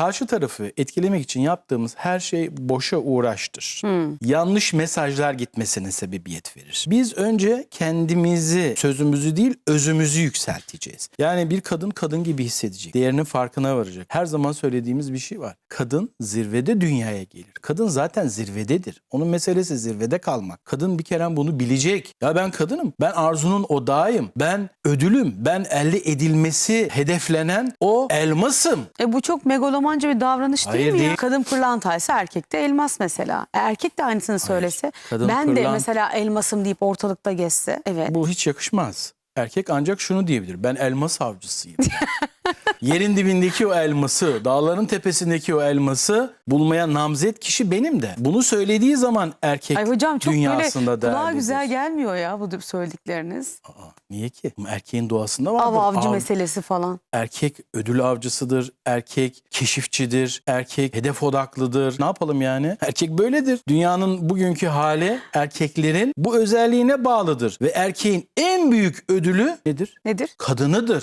karşı tarafı etkilemek için yaptığımız her şey boşa uğraştır. Hmm. Yanlış mesajlar gitmesine sebebiyet verir. Biz önce kendimizi, sözümüzü değil özümüzü yükselteceğiz. Yani bir kadın kadın gibi hissedecek. Değerinin farkına varacak. Her zaman söylediğimiz bir şey var. Kadın zirvede dünyaya gelir. Kadın zaten zirvededir. Onun meselesi zirvede kalmak. Kadın bir kere bunu bilecek. Ya ben kadınım. Ben arzunun odağıyım. Ben ödülüm. Ben elde edilmesi hedeflenen o elmasım. E bu çok megalomanca bir davranış değil Hayır, mi ya? değil. Kadın pırlantaysa erkek de elmas mesela. Erkek de aynısını söylese. Kadın ben de mesela elmasım deyip ortalıkta gezse. Evet. Bu hiç yakışmaz. Erkek ancak şunu diyebilir. Ben elmas avcısıyım. Yerin dibindeki o elması, dağların tepesindeki o elması bulmaya namzet kişi benim de. Bunu söylediği zaman erkek Ay hocam çok dünyasında böyle kulağa değerlidir. güzel gelmiyor ya bu söyledikleriniz. Aa, niye ki? Erkeğin doğasında vardır. Av avcı Av- meselesi falan. Erkek ödül avcısıdır, erkek keşifçidir, erkek hedef odaklıdır. Ne yapalım yani? Erkek böyledir. Dünyanın bugünkü hali erkeklerin bu özelliğine bağlıdır. Ve erkeğin en büyük ödülü nedir? Nedir? Kadınıdır.